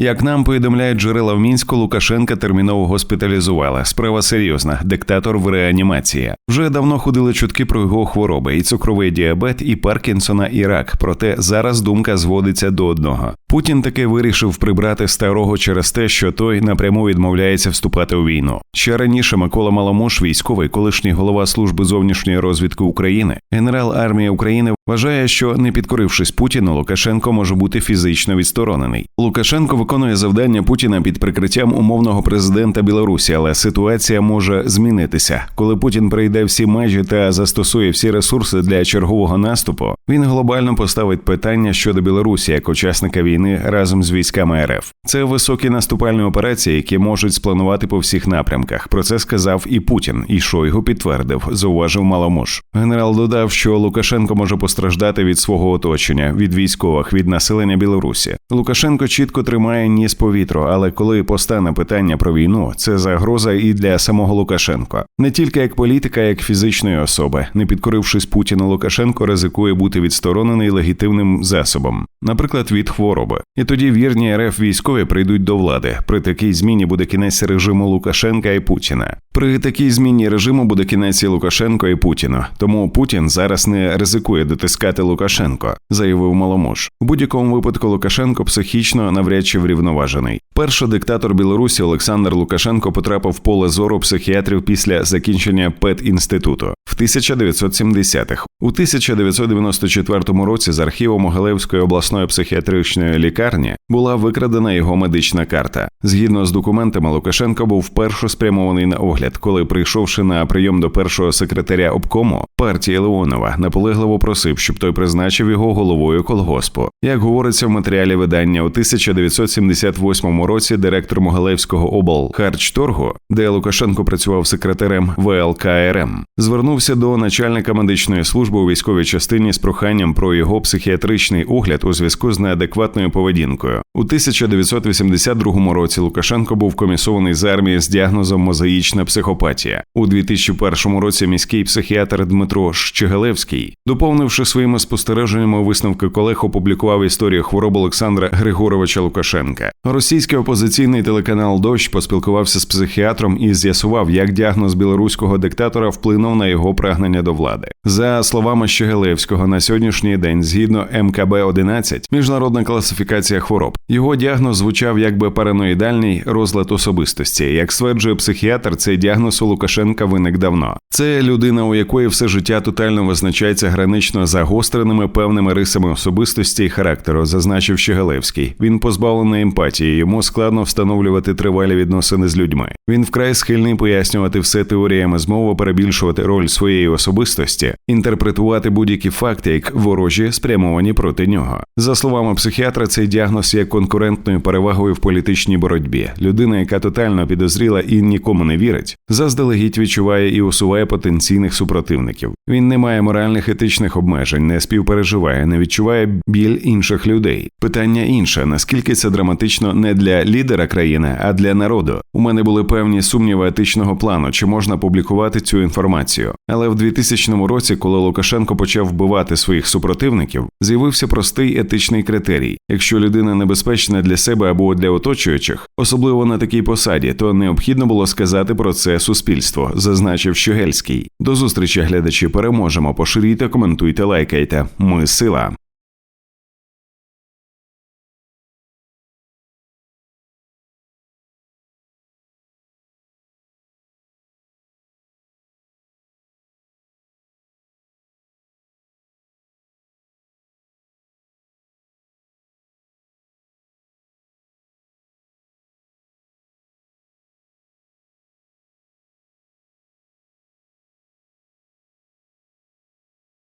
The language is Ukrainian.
Як нам повідомляють джерела в мінську, Лукашенка терміново госпіталізували. Справа серйозна. Диктатор в реанімації. Вже давно ходили чутки про його хвороби, і цукровий діабет, і Паркінсона, і рак. Проте зараз думка зводиться до одного. Путін таки вирішив прибрати старого через те, що той напряму відмовляється вступати у війну. Ще раніше Микола Маламуш, військовий, колишній голова служби зовнішньої розвідки України, генерал армії України, вважає, що не підкорившись Путіну, Лукашенко може бути фізично відсторонений. Лукашенко виконує завдання Путіна під прикриттям умовного президента Білорусі, але ситуація може змінитися. Коли Путін прийде всі межі та застосує всі ресурси для чергового наступу, він глобально поставить питання щодо Білорусі як учасника війни разом з військами РФ. Це високі наступальні операції, які можуть спланувати по всіх напрямках. Про це сказав і Путін, і Шойгу підтвердив, зауважив Маламуш. Генерал додав, що Лукашенко може постраждати від свого оточення, від військових, від населення Білорусі. Лукашенко чітко тримає ніс повітру, але коли постане питання про війну, це загроза і для самого Лукашенка. Не тільки як політика, як фізичної особи. Не підкорившись Путіну, Лукашенко ризикує бути відсторонений легітимним засобом, наприклад, від хвороби. І тоді вірні РФ військові прийдуть до влади. При такій зміні буде кінець режиму Лукашенка і Путіна. При такій зміні режиму буде кінець і Лукашенко і Путіна. Тому Путін зараз не ризикує дотискати Лукашенко, заявив Маломуш. У будь-якому випадку Лукашенко психічно навряд чи врівноважений. Перший диктатор Білорусі Олександр Лукашенко потрапив в поле зору психіатрів після закінчення педінституту в 1970-х. У 1994 році з архіву Могилевської обласної психіатричної лікарні була викрадена його медична карта. Згідно з документами, Лукашенко був вперше спрямований на огляд, коли, прийшовши на прийом до першого секретаря обкому партії Леонова, наполегливо просив, щоб той призначив його головою колгоспу. Як говориться в матеріалі видання, у 1978 році директор Могилевського облхарчторгу, де Лукашенко працював секретарем ВЛКРМ, звернувся до начальника медичної служби у військовій частині з проханням про його психіатричний огляд у зв'язку з неадекватною поведінкою. У 1982 році Лукашенко був комісований з армії з діагнозом мозаїчна психопатія. У 2001 році міський психіатр Дмитро Щегалевський, доповнивши своїми спостереженнями висновки колег, опублікував історію хвороб Олександра Григоровича Лукашенка. Російський опозиційний телеканал Дощ поспілкувався з психіатром і з'ясував, як діагноз білоруського диктатора вплинув на його прагнення до влади. За словами Щегалевського, на сьогоднішній день, згідно МКБ 11 міжнародна класифікація хвороб, його діагноз звучав якби параноїдальний розлад особистості. Як стверджує психіатр, цей діагноз у Лукашенка виник давно. Це людина, у якої все життя тотально визначається гранично загостреними певними рисами особистості і характеру, зазначив Щегалевський. Він позбавлений емпатії, йому складно встановлювати тривалі відносини з людьми. Він вкрай схильний пояснювати все теоріями змови, перебільшувати роль своєї особистості, інтерпретувати будь-які факти як ворожі, спрямовані проти нього. За словами психіатра, цей діагноз є конкурентною перевагою в політичній боротьбі. Людина, яка тотально підозріла і нікому не вірить, заздалегідь відчуває і усуває потенційних супротивників. Show. Він не має моральних етичних обмежень, не співпереживає, не відчуває біль інших людей. Питання інше: наскільки це драматично не для лідера країни, а для народу. У мене були певні сумніви етичного плану, чи можна публікувати цю інформацію. Але в 2000 році, коли Лукашенко почав вбивати своїх супротивників, з'явився простий етичний критерій: якщо людина небезпечна для себе або для оточуючих, особливо на такій посаді, то необхідно було сказати про це суспільство, зазначив Щогельський. До зустрічі глядачі переможемо. Поширюйте, коментуйте, лайкайте. Ми сила.